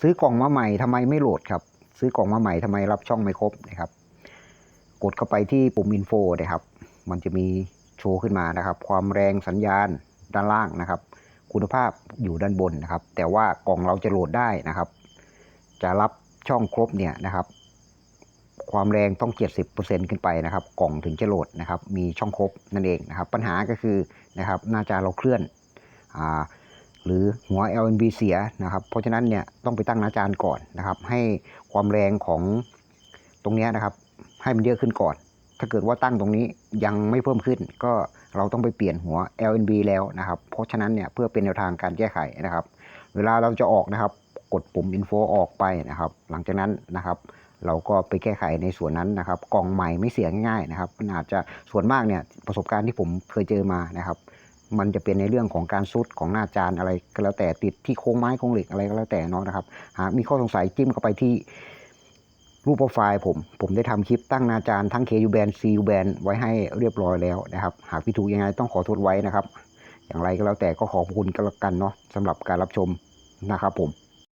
ซื้อกล่องมาใหม่ทำไมไม่โหลดครับ ซื้อกล่องมาใหม่ทำไมรับช่องไม่ครบนะครับ กดเข้าไปที่ปุ่มอินโฟนะครับ มันจะมีโชว์ขึ้นมานะครับ ความแรงสัญญาณด้านล่างนะครับ คุณภาพอยู่ด้านบนนะครับ แต่ว่ากล่องเราจะโหลดได้นะครับ จะรับช่องครบเนี่ยนะครับ ความแรงต้อง 70%ขึ้นไปนะครับ กล่องถึงจะโหลดนะครับ มีช่องครบนั่นเองนะครับ ปัญหาก็คือนะครับหน้าจอเราเคลื่อนอ่า หรือหัว LNB เสียนะครับ เพราะฉะนั้นเนี่ยต้องไปตั้งนาจานก่อนนะครับ ให้ความแรงของตรงนี้นะครับ ให้มันเยอะขึ้นก่อน ถ้าเกิดว่าตั้งตรงนี้ยังไม่เพิ่มขึ้น ก็เราต้องไปเปลี่ยนหัว LNB แล้วนะครับ เพราะฉะนั้นเนี่ยเพื่อเป็นแนวทางการแก้ไขนะครับ เวลาเราจะออกนะครับ กดปุ่ม info ออกไปนะครับ หลังจากนั้นนะครับเราก็ไปแก้ไขในส่วนนั้นนะครับ กล่องใหม่ไม่เสียง่ายๆนะครับมันอาจจะส่วนมากเนี่ยประสบการณ์ที่ผมเคยเจอมานะครับ มันจะเป็นในเรื่องของการซุดของหน้าจานอะไรก็แล้วแต่ติดที่โค้งไม้โค้งเหล็กอะไรก็แล้วแต่เนาะนะครับหากมีข้อสงสัยจิ้มเข้าไปที่รูปโปรไฟล์ผมผมได้ทำคลิปตั้งหนาจานทั้ง KU band CU band ไว้ให้เรียบร้อยแล้วนะครับ หากพี่ถูกยังไงต้องขอโทษไว้นะครับ อย่างไรก็แล้วแต่ก็ขอบคุณกันแล้วกันเนาะสำหรับการรับชมนะครับผม